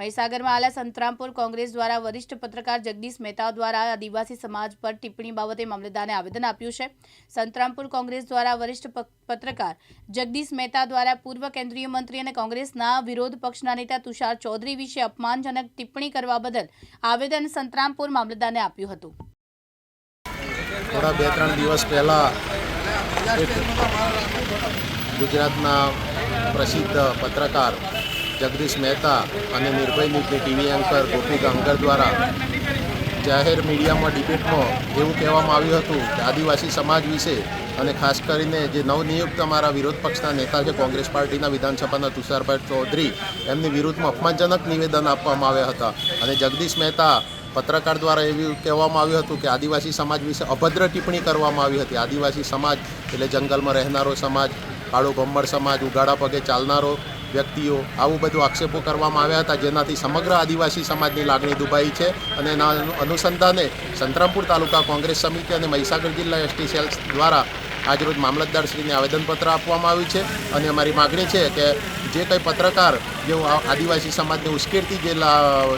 મહીસાગરમાં આલા સંતરામપુર કોંગ્રેસ દ્વારા વરિષ્ઠ પત્રકાર જગદીશ મહેતા દ્વારા આદિવાસી સમાજ પર ટિપ્પણી બાબતે મામલતદારને આવેદન આપ્યું છે. સંતરામપુર કોંગ્રેસ દ્વારા વરિષ્ઠ પત્રકાર જગદીશ મહેતા દ્વારા પૂર્વ કેન્દ્રીય મંત્રી અને કોંગ્રેસના વિરોધ પક્ષના નેતા તુષાર ચૌધરી વિશે અપમાનજનક ટિપ્પણી કરવા બદલ આવેદન સંતરામપુર મામલતદારને આપ્યું હતું. થોડા બે ત્રણ દિવસ પહેલાં ગુજરાતના પ્રસિદ્ધ પત્રકાર જગદીશ મહેતા અને નિર્ભય ન્યૂઝની ટીવી એન્કર ગોપી ગાંગર દ્વારા જાહેર મીડિયામાં ડિબેટમાં એવું કહેવામાં આવ્યું હતું કે આદિવાસી સમાજ વિશે અને ખાસ કરીને જે નવનિયુક્ત અમારા વિરોધ પક્ષના નેતા છે, કોંગ્રેસ પાર્ટીના વિધાનસભાના તુષારભાઈ ચૌધરી, એમની વિરુદ્ધમાં અપમાનજનક નિવેદન આપવામાં આવ્યા હતા. અને જગદીશ મહેતા પત્રકાર દ્વારા એવું કહેવામાં આવ્યું હતું કે આદિવાસી સમાજ વિશે અભદ્ર ટિપ્પણી કરવામાં આવી હતી. આદિવાસી સમાજ એટલે જંગલમાં રહેનારો સમાજ, કાળો ભમ્મર સમાજ ઉગાડા પગે ચાલનારો વ્યક્તિઓ આવું બધું આક્ષેપો કરવામાં આવ્યા હતા, જેનાથી સમગ્ર આદિવાસી સમાજની લાગણી દુભાઈ છે અને એના અનુસંધાને સંતરામપુર તાલુકા કોંગ્રેસ સમિતિ અને મહીસાગર જિલ્લા એસટી સેલ્સ દ્વારા આજરોજ મામલતદારશ્રીને આવેદનપત્ર આપવામાં આવ્યું છે અને અમારી માગણી છે કે જે કંઈ પત્રકાર જેવું આદિવાસી સમાજને ઉશ્કેરતી જે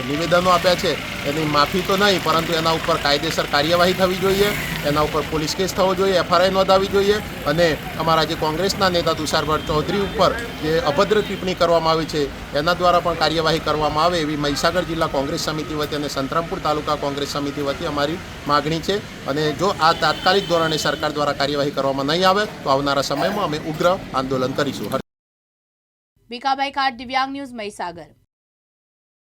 નિવેદનો આપ્યા છે એની માફી તો નહીં, પરંતુ એના ઉપર કાયદેસર કાર્યવાહી થવી જોઈએ, એના ઉપર પોલીસ કેસ થવો જોઈએ, એફઆરઆઈ નોંધાવી જોઈએ અને અમારા જે કોંગ્રેસના નેતા તુષારભાઈ ચૌધરી ઉપર જે અભદ્ર ટિપ્પણી કરવામાં આવી છે એના દ્વારા પણ કાર્યવાહી કરવામાં આવે એવી મહીસાગર જિલ્લા કોંગ્રેસ સમિતિ વતી અને સંતરામપુર તાલુકા કોંગ્રેસ સમિતિ વતી અમારી માગણી છે અને જો આ તાત્કાલિક ધોરણે સરકાર દ્વારા કાર્યવાહી કરવામાં નહીં આવે તો આવનારા સમયમાં અમે ઉગ્ર આંદોલન કરીશું. ભીખાભાઈ ખાટ દિવ્યાંગ ન્યૂઝ મહીસાગર.